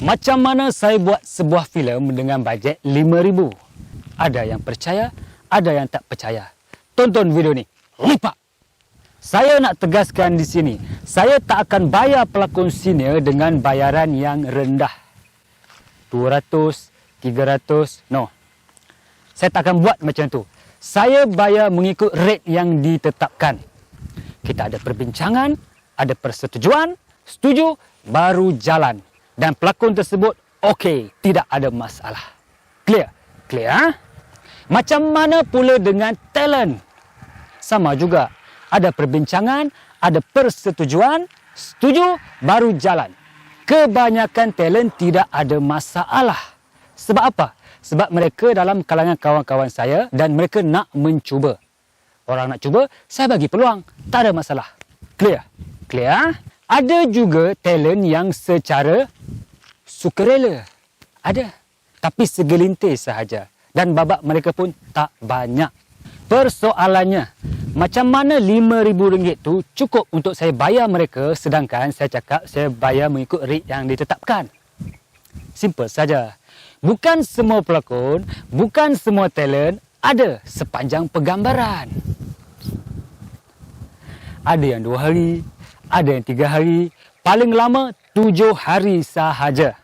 Macam mana saya buat sebuah filem dengan bajet RM5,000? Ada yang percaya, ada yang tak percaya. Tonton video ni. Lipat! Saya nak tegaskan di sini, saya tak akan bayar pelakon senior dengan bayaran yang rendah. 200, 300, no. Saya tak akan buat macam tu. Saya bayar mengikut rate yang ditetapkan. Kita ada perbincangan, ada persetujuan, setuju, baru jalan. Dan pelakon tersebut, okey, tidak ada masalah. Clear? Clear, ha? Macam mana pula dengan talent? Sama juga. Ada perbincangan, ada persetujuan, setuju, baru jalan. Kebanyakan talent tidak ada masalah. Sebab apa? Sebab mereka dalam kalangan kawan-kawan saya dan mereka nak mencuba. Orang nak cuba, saya bagi peluang. Tak ada masalah. Clear? Clear? ha? Ada juga talent yang secara sukarela. Ada. Tapi segelintir sahaja. Dan babak mereka pun tak banyak. Persoalannya, macam mana RM5,000 tu cukup untuk saya bayar mereka sedangkan saya cakap saya bayar mengikut rate yang ditetapkan? Simple saja. Bukan semua pelakon, bukan semua talent ada sepanjang penggambaran. Ada yang dua hari, ada yang tiga hari, paling lama tujuh hari sahaja.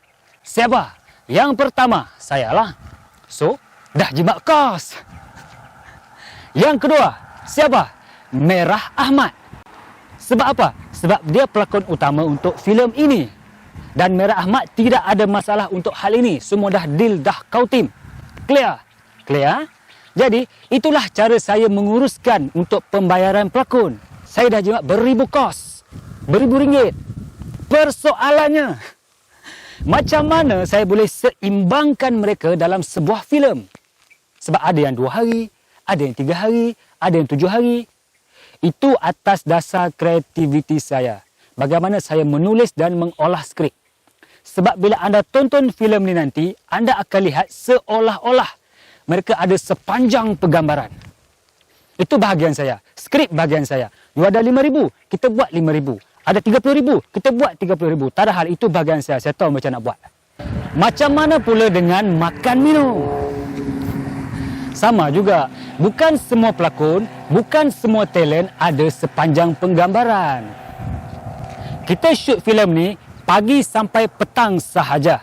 Siapa? Yang pertama, saya lah. So, dah jimat kos. Yang kedua, siapa? Merah Ahmad. Sebab apa? Sebab dia pelakon utama untuk filem ini. Dan Merah Ahmad tidak ada masalah untuk hal ini. Semua dah deal, dah kau tim. Clear? Clear? Jadi, itulah cara saya menguruskan untuk pembayaran pelakon. Saya dah jimat beribu kos. Beribu ringgit. Persoalannya, macam mana saya boleh seimbangkan mereka dalam sebuah filem? Sebab ada yang dua hari, ada yang tiga hari, ada yang tujuh hari. Itu atas dasar kreativiti saya. Bagaimana saya menulis dan mengolah skrip. Sebab bila anda tonton filem ni nanti, anda akan lihat seolah-olah mereka ada sepanjang penggambaran. Itu bahagian saya. Skrip bahagian saya. You ada RM5,000, kita buat RM5,000. Ada RM30,000, kita buat RM30,000. Tak ada hal, itu bahagian saya. Saya tahu macam nak buat. Macam mana pula dengan makan minum? Sama juga, bukan semua pelakon, bukan semua talent ada sepanjang penggambaran. Kita shoot filem ni pagi sampai petang sahaja.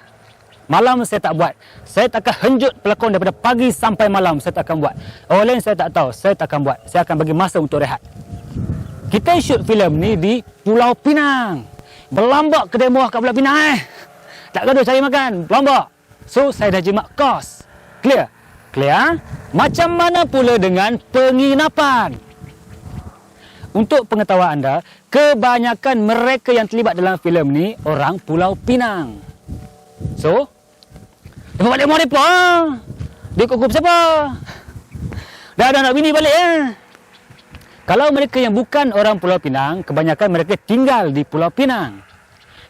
Malam saya tak buat. Saya takkan henjut pelakon daripada pagi sampai malam saya tak akan buat. Orang lain saya tak tahu, saya tak akan buat. Saya akan bagi masa untuk rehat. Kita shoot filem ni di Pulau Pinang. Berlambak kedai muah kat Pulau Pinang eh. Tak gaduh cari makan, berlambak. So saya dah jimat kos. Clear? Clear? Macam mana pula dengan penginapan? Untuk pengetahuan anda, kebanyakan mereka yang terlibat dalam filem ni orang Pulau Pinang. So, dia balik rumah mereka. Dia kukup siapa? Dah ada nak bini balik eh. Kalau mereka yang bukan orang Pulau Pinang, kebanyakan mereka tinggal di Pulau Pinang.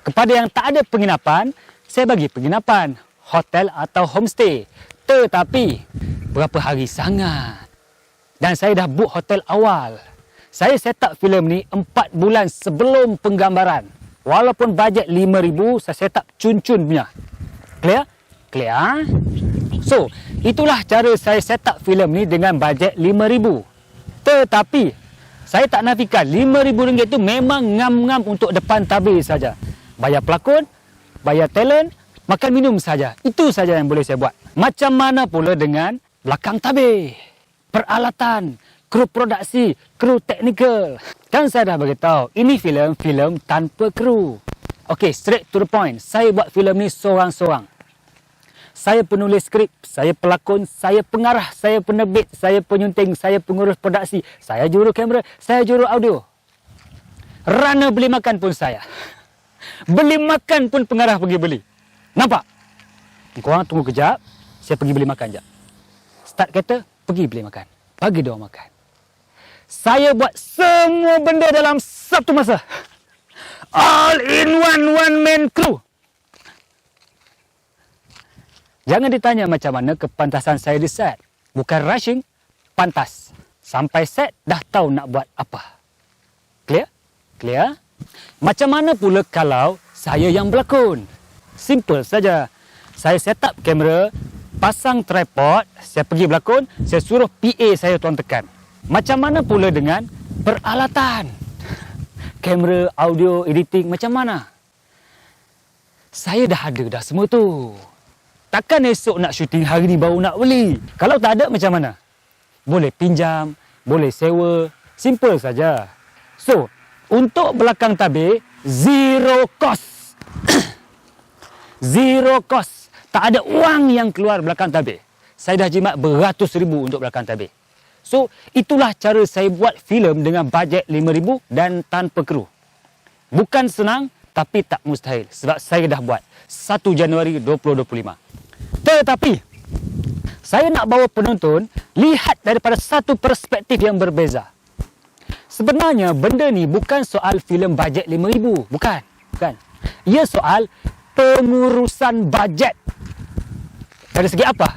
Kepada yang tak ada penginapan, saya bagi penginapan, hotel atau homestay. Tetapi, berapa hari sangat? Dan saya dah book hotel awal. Saya set up filem ni 4 bulan sebelum penggambaran. Walaupun bajet RM5,000, saya set up cun-cun punya. Clear? Clear? So, itulah cara saya set up filem ni dengan bajet RM5,000. Tetapi, saya tak nafikan RM5,000 tu memang ngam-ngam untuk depan tabir saja. Bayar pelakon, bayar talent, makan minum saja. Itu saja yang boleh saya buat. Macam mana pula dengan belakang tabir? Peralatan, kru produksi, kru teknikal. Kan saya dah beritahu, ini filem-filem tanpa kru. Okey, straight to the point. Saya buat filem ni seorang-seorang. Saya penulis skrip, saya pelakon, saya pengarah, saya penerbit, saya penyunting, saya pengurus produksi, saya juru kamera, saya juru audio. Runner beli makan pun saya. Beli makan pun pengarah pergi beli. Nampak? Korang tunggu kejap, saya pergi beli makan jap. Start kereta, pergi beli makan. Bagi dia makan. Saya buat semua benda dalam satu masa. All in one one man crew. Jangan ditanya macam mana kepantasan saya di set. Bukan rushing, pantas. Sampai set dah tahu nak buat apa. Clear? Clear? Macam mana pula kalau saya yang berlakon? Simple saja. Saya set up kamera, pasang tripod, saya pergi berlakon, saya suruh PA saya tuan tekan. Macam mana pula dengan peralatan? Kamera, audio, editing, macam mana? Saya dah ada dah semua tu. Takkan esok nak syuting hari ni baru nak beli. Kalau tak ada macam mana? Boleh pinjam, boleh sewa. Simple saja. So, untuk belakang tabir, zero cost. zero cost. Tak ada wang yang keluar belakang tabir. Saya dah jimat beratus ribu untuk belakang tabir. So, itulah cara saya buat filem dengan bajet RM5,000 dan tanpa kru. Bukan senang, tapi tak mustahil. Sebab saya dah buat 1 Januari 2025. Tetapi, saya nak bawa penonton lihat daripada satu perspektif yang berbeza. Sebenarnya benda ni bukan soal filem bajet RM5,000. Bukan. Bukan. Ia soal pengurusan bajet. Dari segi apa?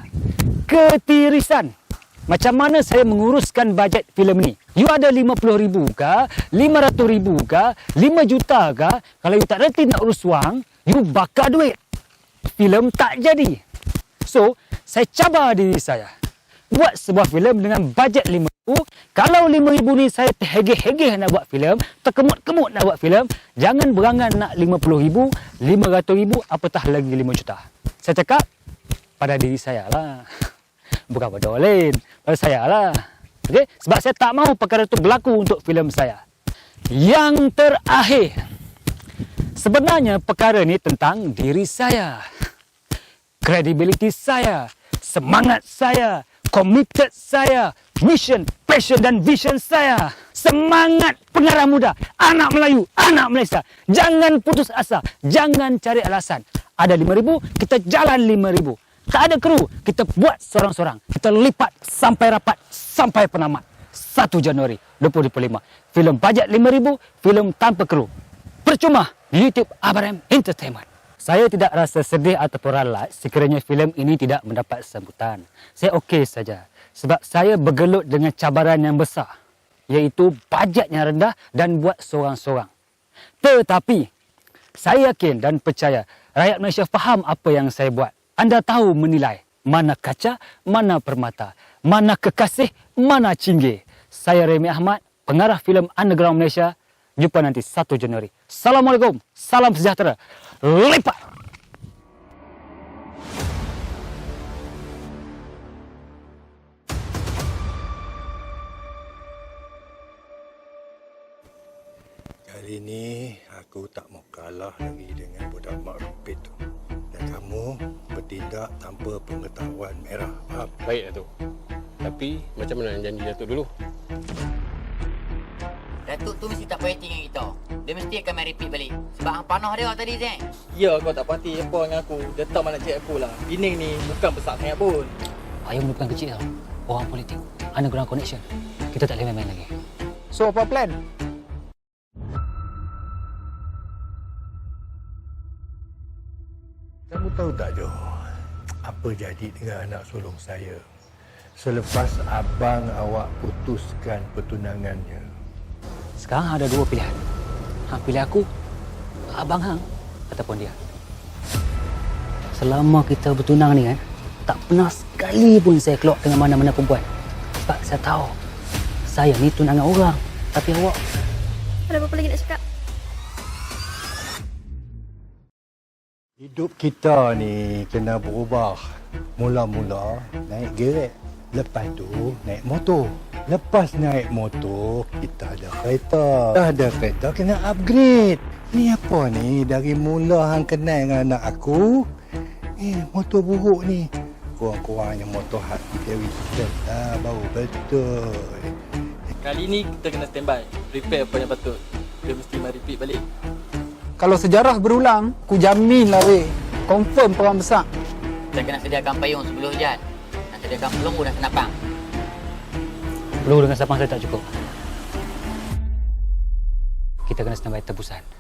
Ketirisan. Macam mana saya menguruskan bajet filem ni? You ada RM50,000 ke? RM500,000 ke? RM5 juta ke? Kalau you tak reti nak urus wang, you bakar duit. Filem tak jadi. So, saya cabar diri saya. Buat sebuah filem dengan bajet RM5,000. Kalau RM5,000 ni saya terhegeh-hegeh nak buat filem, terkemut-kemut nak buat filem, jangan berangan nak RM50,000, RM500,000, apatah lagi RM5 juta. Saya cakap pada diri saya lah. Bukan pada orang lain. Pada saya lah. Okay? Sebab saya tak mahu perkara itu berlaku untuk filem saya. Yang terakhir. Sebenarnya perkara ni tentang diri saya. Kredibiliti saya. Semangat saya. Committed saya. Mission, passion dan vision saya. Semangat pengarah muda. Anak Melayu, anak Malaysia. Jangan putus asa. Jangan cari alasan. Ada RM5,000, kita jalan RM5,000. Tak ada kru, kita buat seorang-seorang. Kita lipat sampai rapat, sampai penamat. 1 Januari 2025. Filem bajet RM5,000, filem tanpa kru. Percuma YouTube Abraham Entertainment. Saya tidak rasa sedih ataupun ralat sekiranya filem ini tidak mendapat sambutan. Saya okey saja. Sebab saya bergelut dengan cabaran yang besar. Iaitu bajet yang rendah dan buat seorang-seorang. Tetapi, saya yakin dan percaya rakyat Malaysia faham apa yang saya buat. Anda tahu menilai mana kaca, mana permata, mana kekasih, mana cinggir. Saya Remy Ahmad, pengarah filem Underground Malaysia. Jumpa nanti 1 Januari. Assalamualaikum. Salam sejahtera. Lipat! Kali ni aku tak mau kalah lagi dengan budak Mak Rupit tu. Dan kamu bertindak tanpa pengetahuan merah. Faham? Baik Datuk. Tapi macam mana janji Datuk dulu? Datuk tu mesti tak puas hati dengan kita. Dia mesti akan main repeat balik. Sebab hang panah dia tadi, Zeng. Ya kau tak pati apa dengan aku Dia tahu mana cik aku lah Gining ni bukan besar sangat pun Ayam ni bukan kecil tau. Orang politik. Underground connection. Kita tak boleh main-main lagi. So apa plan? Kamu tahu tak Jo? Apa jadi dengan anak sulung saya? Selepas abang awak putuskan pertunangannya. Sekarang ada dua pilihan. Hang pilih aku, abang hang ataupun dia. Selama kita bertunang ni kan, tak pernah sekali pun saya keluar dengan mana-mana perempuan. Sebab saya tahu, saya ni tunangan orang. Tapi awak, Ada apa-apa lagi nak cakap? Hidup kita ni kena berubah. Mula-mula naik gerek. Lepas tu naik motor. Lepas naik motor, kita ada kereta. Dah ada kereta, kena upgrade. Ni apa ni? Dari mula hang kenal dengan anak aku. Eh, motor buruk ni. Kurang-kurangnya motor hati Davidson lah. Baru betul. Kali ni kita kena standby Prepare apa yang patut Dia mesti main repeat balik Kalau sejarah berulang, ku jamin lah weh. Confirm perang besar. Kita kena sediakan payung sebelum hujan. Dan sediakan pelunggu dan senapang. Peluru dengan sapang saya tak cukup. Kita kena standby tebusan.